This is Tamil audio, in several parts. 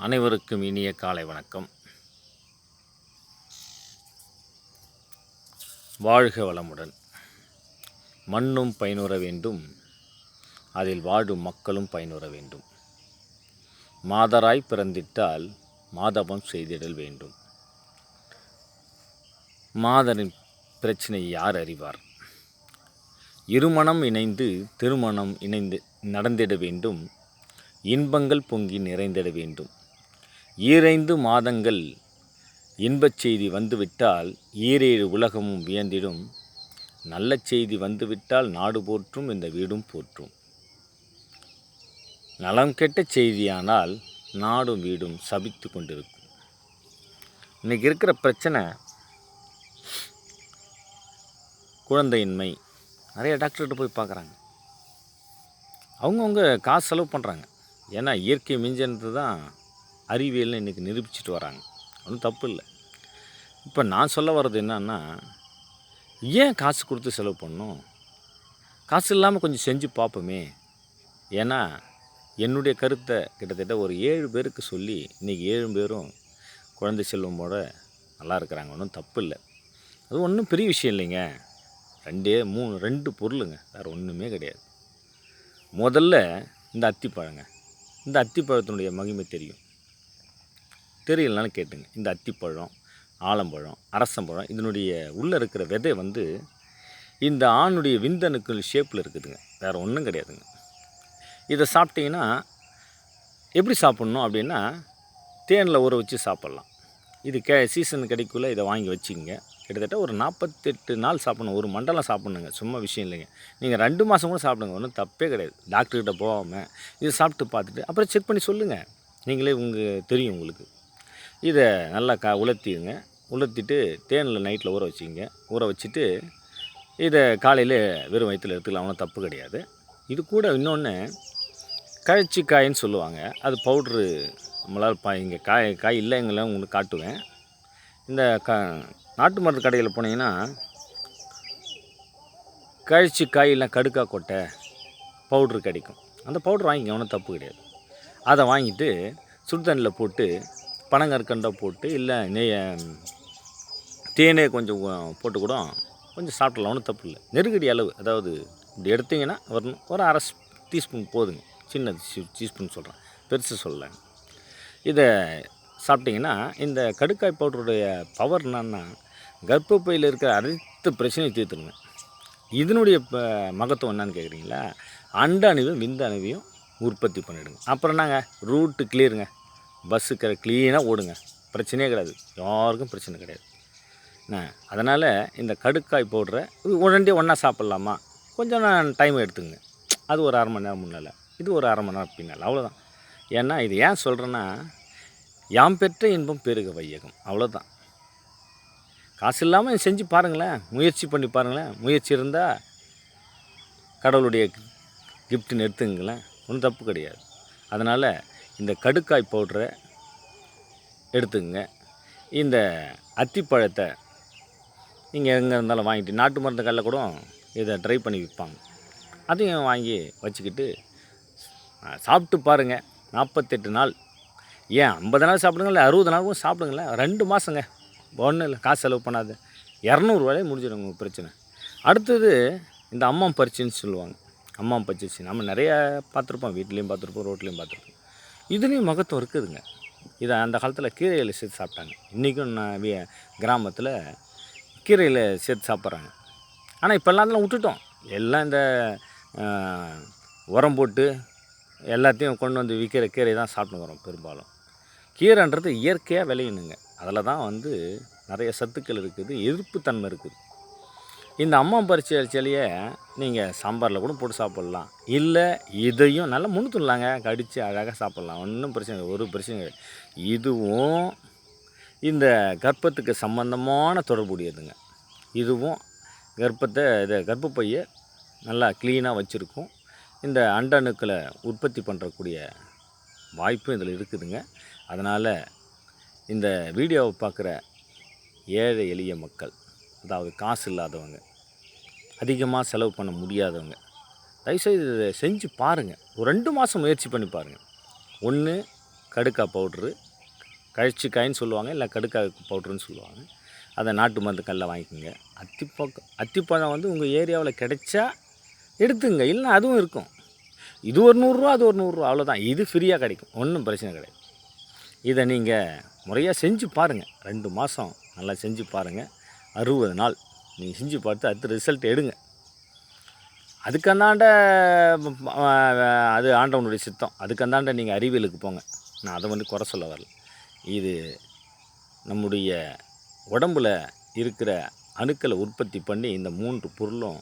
அனைவருக்கும் இனிய காலை வணக்கம். வாழ்க வளமுடன். மண்ணும் பயனுற வேண்டும். அதில் வாழும் மக்களும் பயனுற வேண்டும். மாதராய் பிறந்திட்டால் மாதவம் செய்திடல் வேண்டும். மாதரின் பிரச்சனை யார் அறிவார்? இருமணம் இணைந்து திருமணம் இணைந்து நடந்திட வேண்டும். இன்பங்கள் பொங்கி நிறைந்திட வேண்டும். ஈரைந்து மாதங்கள் இன்பச் செய்தி வந்துவிட்டால் ஈரேழு உலகமும் வியந்திடும். நல்ல செய்தி வந்துவிட்டால் நாடு போற்றும் இந்த வீடும் போற்றும். நலம் கெட்ட செய்தியானால் நாடும் வீடும் சபித்து கொண்டிருக்கும். இன்றைக்கி இருக்கிற பிரச்சனை குழந்தையின்மை. நிறைய டாக்டர்கிட்ட போய் பார்க்குறாங்க. அவங்கவுங்க காசு செலவு பண்ணுறாங்க ஏன்னா இயற்கை மிஞ்சன்றது தான் அறிவியல்னு இன்றைக்கி நிரூபிச்சிட்டு வராங்க. ஒன்றும் தப்பு இல்லை. இப்போ நான் சொல்ல வர்றது என்னன்னா ஏன் காசு கொடுத்து செலவு பண்ணணும்? காசு இல்லாமல் கொஞ்சம் செஞ்சு பார்ப்போமே. ஏன்னா என்னுடைய கருத்தை கிட்டத்தட்ட ஒரு ஏழு பேருக்கு சொல்லி இன்றைக்கி ஏழு பேரும் குழந்தை செல்வமோட நல்லா இருக்கிறாங்க. ஒன்றும் தப்பு இல்லை. அது ஒன்றும் பெரிய விஷயம் இல்லைங்க. ரெண்டே மூணு ரெண்டு பொருளுங்க. வேறு ஒன்றுமே கிடையாது. முதல்ல இந்த அத்திப்பழங்க. இந்த அத்திப்பழத்தினுடைய மகிமை தெரியும். தெரியலனாலும் கேட்டுங்க. இந்த அத்திப்பழம் ஆலம்பழம் அரசம்பழம் இதனுடைய உள்ளே இருக்கிற விதை வந்து இந்த ஆணுடைய விந்தணுக்கள் ஷேப்பில் இருக்குதுங்க. வேறு ஒன்றும் கிடையாதுங்க. இதை சாப்பிட்டீங்கன்னா எப்படி சாப்பிட்ணும் அப்படின்னா தேனில் ஊற வச்சு சாப்பிட்லாம். இது கே சீசன் கிடைக்குள்ள இதை வாங்கி வச்சுக்கோங்க. கிட்டத்தட்ட ஒரு நாற்பத்தெட்டு நாள் சாப்பிடணும். ஒரு மண்டலம் சாப்பிட்ணுங்க. சும்மா விஷயம் இல்லைங்க. நீங்கள் ரெண்டு மாதம் கூட சாப்பிடுங்க. ஒன்றும் தப்பே கிடையாது. டாக்டர்கிட்ட போகாமல் இதை சாப்பிட்டு பார்த்துட்டு அப்புறம் செக் பண்ணி சொல்லுங்கள் நீங்களே உங்கள் தெரியும் உங்களுக்கு. இதை நல்லா கா உலர்த்திடுங்க. உலர்த்திட்டு தேனில் நைட்டில் ஊற வச்சுங்க ஊற வச்சுட்டு இதை காலையில் வெறும் வயிற்றில் எடுத்துக்கலாம் ஒன்றும் தப்பு கிடையாது. இது கூட இன்னொன்று கழிச்சிக்காயின்னு சொல்லுவாங்க. அது பவுட்ரு நம்மளால் பா இங்கே காய் காய் இல்லைங்கள உங்களுக்கு காட்டுவேன். இந்த க நாட்டு மருந்து கடையில் போனீங்கன்னா கழிச்சி காயெல்லாம் கடுக்கா கொட்டை பவுட்ரு கிடைக்கும். அந்த பவுட்ரு வாங்கிக்க ஒன்றும் தப்பு கிடையாது. அதை வாங்கிட்டு சுடு தண்ணியில் போட்டு பனங்கற்கண்டை போட்டு இல்லை நெய் தேனே கொஞ்சம் போட்டு கூட கொஞ்சம் சாப்பிடலாம் ஒன்றும் தப்பு இல்லை. நெருக்கடி அளவு அதாவது இப்படி எடுத்தீங்கன்னா வரணும். ஒரு அரை டீஸ்பூன் போதுங்க. சின்ன டீஸ்பூன் சொல்கிறேன் பெருசு சொல்லலை இதை சாப்பிட்டிங்கன்னா இந்த கடுக்காய் பவுடருடைய பவர் என்னன்னா கர்ப்பப்பையில் இருக்கிற அனைத்து பிரச்சனையும் தீர்த்துருங்க. இதனுடைய ப மகத்துவம் என்னன்னு கேட்குறீங்களா? அண்ட அணுவையும் விந்த அணுவையும் உற்பத்தி பண்ணிவிடுங்க அப்புறம் நாங்கள் ரூட்டு கிளியருங்க பஸ்ஸு க்ளீனாக ஓடுங்க. பிரச்சனையே கிடையாது. யாருக்கும் பிரச்சனை கிடையாது. என்ன? அதனால் இந்த கடுக்காய் பவுடரை உடனே ஒன்றா சாப்பிட்லாமா? கொஞ்சம் நான் டைம் எடுத்துங்க அது ஒரு அரை மணி நேரம் முன்னால். இது ஒரு அரை மணி நேரம் பின்னால். அவ்வளோதான் ஏன்னா இது ஏன் சொல்கிறேன்னா யாம் பெற்ற இன்பம் பெருக வையகம். அவ்வளோதான் காசு இல்லாமல் செஞ்சு பாருங்களேன். முயற்சி பண்ணி பாருங்களேன். முயற்சி இருந்தால் கடவுளுடைய கிஃப்ட்டுன்னு எடுத்துங்களேன் ஒன்றும் தப்பு கிடையாது. அதனால் இந்த கடுக்காய் பவுட்ரை எடுத்துக்கோங்க. இந்த அத்திப்பழத்தை நீங்கள் எங்கே இருந்தாலும் வாங்கிட்டு நாட்டு மருந்து கல்ல கூட இதை ட்ரை பண்ணி விற்பாங்க அதையும் வாங்கி வச்சுக்கிட்டு சாப்பிட்டு பாருங்கள் நாற்பத்தெட்டு நாள். ஏன் ஐம்பது நாள் சாப்பிடுங்க இல்லை அறுபது நாளுக்கும் சாப்பிடுங்களேன் ரெண்டு மாதங்க ஒன்றும் இல்லை காசு செலவு பண்ணாது. இரநூறுவாலே முடிஞ்சிடும் உங்கள் பிரச்சனை. அடுத்தது இந்த அம்மா பறிச்சின்னு சொல்லுவாங்க. அம்மா பறிச்சிச்சு நம்ம நிறையா பார்த்துருப்போம் வீட்லேயும் பார்த்துருப்போம் ரோட்லேயும் பார்த்துருப்போம். இதுலேயும் மகத்துவம் இருக்குதுங்க. இதை அந்த காலத்தில் கீரையில் சேர்த்து சாப்பிட்டாங்க. இன்றைக்கும் நான் கிராமத்தில் கீரையில் சேர்த்து சாப்பிட்றாங்க. ஆனால் இப்போ எல்லாத்தையும் விட்டுட்டோம். எல்லாம் இந்த உரம் போட்டு எல்லாத்தையும் கொண்டு வந்து விற்கிற கீரை தான் சாப்பிட்டு வரோம் பெரும்பாலும். கீரைன்றது இயற்கையாக விளையணுங்க. அதில் தான் வந்து நிறைய சத்துக்கள் இருக்குது எதிர்ப்புத்தன்மை இருக்குது. இந்த அம்மா பறிச்ச செடியை நீங்கள் சாம்பாரில் கூட போட்டு சாப்பிட்லாம். இல்லை இதையும் நல்லா முணுத்துடலாங்க கடித்து அழகாக சாப்பிட்லாம். ஒன்றும் பிரச்சனை இல்லை. ஒரு பிரச்சனை இல்லை இதுவும் இந்த கர்ப்பத்துக்கு சம்பந்தமான தொடர்புடையதுங்க. இதுவும் கர்ப்பத்தை இதை கர்ப்பப்பையை நல்லா க்ளீனாக வச்சுருக்கும். இந்த அண்டணுக்களை உற்பத்தி பண்ணுறக்கூடிய வாய்ப்பும் இதில் இருக்குதுங்க. அதனால் இந்த வீடியோவை பார்க்குற ஏழை எளிய மக்கள் அதாவது காசு இல்லாதவங்க அதிகமாக செலவு பண்ண முடியாதவங்க. தயவுசெய்து இதை செஞ்சு பாருங்கள் ஒரு ரெண்டு மாதம் முயற்சி பண்ணி பாருங்கள் ஒன்று கடுக்காய் பவுட்ரு கழிச்சிக்காயின்னு சொல்லுவாங்க இல்லை கடுக்காய் பவுட்ருன்னு சொல்லுவாங்க. அதை நாட்டு மருந்து கல்லில் வாங்கிக்கோங்க. அத்திப்பக்கம் அத்திப்பழம் வந்து உங்கள் ஏரியாவில் கிடைச்சா எடுத்துங்க. இல்லைன்னா அதுவும் இருக்கும். இது ஒரு நூறுரூவா அது ஒரு நூறுரூவா அவ்வளோதான் இது ஃப்ரீயாக கிடைக்கும். ஒன்றும் பிரச்சனை கிடையாது. இதை நீங்கள் முறையாக செஞ்சு பாருங்கள் ரெண்டு மாதம் நல்லா செஞ்சு பாருங்கள் அறுபது நாள் நீங்கள் செஞ்சு பார்த்து அடுத்து ரிசல்ட் எடுங்க. அதுக்கந்தாண்ட அது ஆண்டவனுடைய சித்தம். அதுக்கந்தாண்ட நீங்கள் அறிவியலுக்கு போங்க. நான் அதை வந்து குறை சொல்ல வரல. இது நம்முடைய உடம்பில் இருக்கிற அணுக்களை உற்பத்தி பண்ணி இந்த மூன்று பொருளும்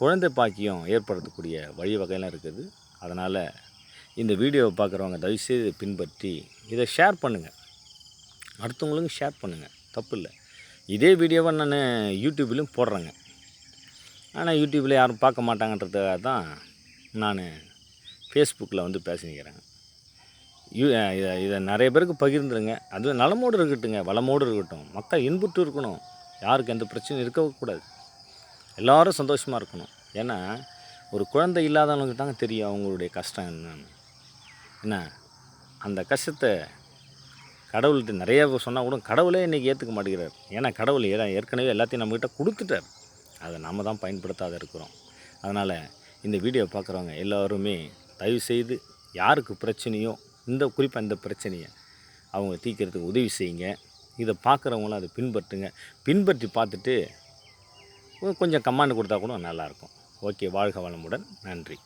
குழந்தை பாக்கியம் ஏற்படுத்தக்கூடிய வழிவகையெல்லாம் இருக்குது. அதனால் இந்த வீடியோவை பார்க்குறவங்க தயவுசெய்து பின்பற்றி இதை ஷேர் பண்ணுங்கள் அடுத்தவங்களுக்கும் ஷேர் பண்ணுங்கள் தப்பு இல்லை இதே வீடியோவை நான் யூடியூப்லேயும் போடுறேங்க. ஆனால் யூடியூப்பில் யாரும் பார்க்க மாட்டாங்கன்றதுக்காக தான் நான் ஃபேஸ்புக்கில் வந்து பேசிக்கிறேன் யூ இதை இதை நிறைய பேருக்கு பகிர்ந்துருங்க. அதுவும் நலமோடு இருக்கட்டுங்க வளமோடு இருக்கட்டும். மக்கள் இன்புட்டு இருக்கணும். யாருக்கு எந்த பிரச்சனையும் இருக்கக்கூடாது எல்லோரும் சந்தோஷமாக இருக்கணும். ஏன்னா ஒரு குழந்தை இல்லாதவங்களுக்கு தாங்க தெரியும் அவங்களுடைய கஷ்டம் என்னன்னு. என்ன? அந்த கஷ்டத்தை கடவுள்கிட்ட நிறைய சொன்னால் கூட கடவுளே இன்றைக்கி ஏற்றுக்க மாட்டேங்கிறார். ஏன்னா கடவுள் ஏ- ஏற்கனவே எல்லாத்தையும் நம்மக்கிட்ட கொடுத்துட்டார். அதை நம்ம தான் பயன்படுத்தாத இருக்கிறோம். அதனால் இந்த வீடியோ பார்க்குறவங்க எல்லோருமே தயவு செய்து யாருக்கு பிரச்சனையோ இந்த குறிப்பாக இந்த பிரச்சனையை அவங்க தீக்கிறதுக்கு உதவி செய்யுங்க. இதை பார்க்குறவங்களும் அதை பின்பற்றுங்க. பின்பற்றி பார்த்துட்டு கொஞ்சம் கமாண்ட் கொடுத்தா கூட நல்லாயிருக்கும். ஓகே வாழ்க வளமுடன். நன்றி.